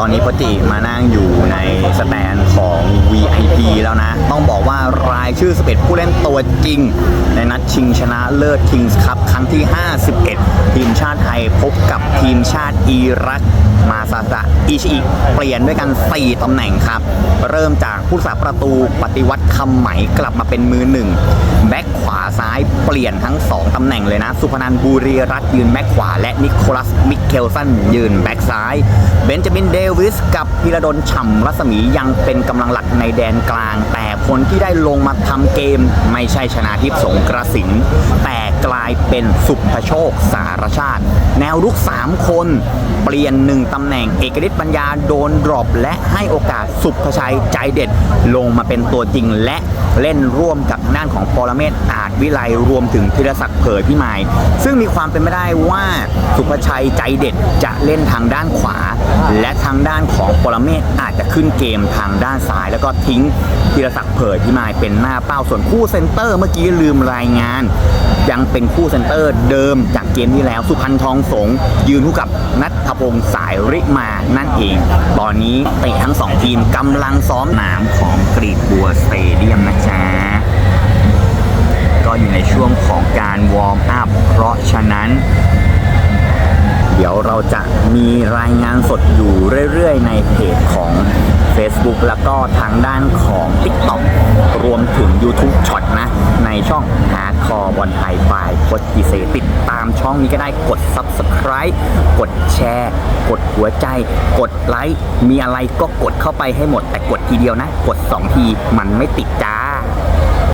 ตอนนี้ปจิมานั่งอยู่ในสแตนของ VIP แล้วนะ ต้องบอกว่ารายชื่อสเปดผู้เล่นตัวจริง ในนัดชิงชนะเลิศ Kings Cup ครั้งที่ 51 ทีมชาติไทยพบกับทีมชาติอิรัก มาซาสะอิชิอิเปลี่ยนด้วยกัน 4ตำแหน่งครับ เริ่มจากผู้สาประตูปฏิวัติคำไหมกลับมาเป็นมือหนึ่งแบ็คขวาซ้ายเปลี่ยนทั้ง 2ตำแหน่งเลยนะ สุพนันบุรีรัตยืนแบ็คขวา และนิโคลัสมิเคลสันยืนแบ็คซ้าย เบนจามินเดวิสกับพิรดลฉ่ำรัศมียังเป็นกำลังหลักในแดนกลาง แต่คนที่ได้ลงมาทำเกมไม่ใช่ชนาทิพย์สงกระสินแต่กลายเป็นสุภโชคสารชาติ แนวรุก 3 คน เปลี่ยนหนึ่งตำแหน่งเอกฤทธิ์ปัญญาโดนดรอปและให้โอกาสสุภชัยใจเด็ด ลงมาเป็นตัวจริงและเล่นร่วมกับด้านของปรเมศอาจวิไลรวมถึงธีรศักดิ์เผยพิมาย ซึ่งมีความเป็นไปได้ว่าสุภชัยใจเด็ดจะเล่นทางด้านขวา และทางด้านของปรเมศอาจจะขึ้นเกมทางด้านซ้าย แล้วก็ทิ้งธีรศักดิ์เผยพิมายเป็นหน้าเป้าส่วนคู่เซนเตอร์เมื่อกี้ลืมรายงาน ยังเป็นคู่เซนเตอร์เดิมจากเกมที่แล้วสุพรรณทองสงยืนคู่กับนัทพงศ์สายริมานั่นเอง ตอนนี้เตะทั้งสองทีมกำลังซ้อมหนามของกรีกบัวสเตเดียมนะจ๊ะก็อยู่ในช่วงของการวอร์มอัพเพราะฉะนั้น เดี๋ยวเราจะมีรายงานสดอยู่เรื่อยๆ ในเพจของ Facebook แล้วก็ทางด้านของ TikTok รวมถึง YouTube ช็อตนะ ในช่อง Hardcore บอลไทยบายโคชกิเซติดตามช่องนี้ก็ได้กด Subscribe กดแชร์ กดหัวใจ กดไลค์มีอะไรก็กดเข้าไปให้หมดแต่กดทีเดียวนะ กด 2 ทีมันไม่ติดจ้า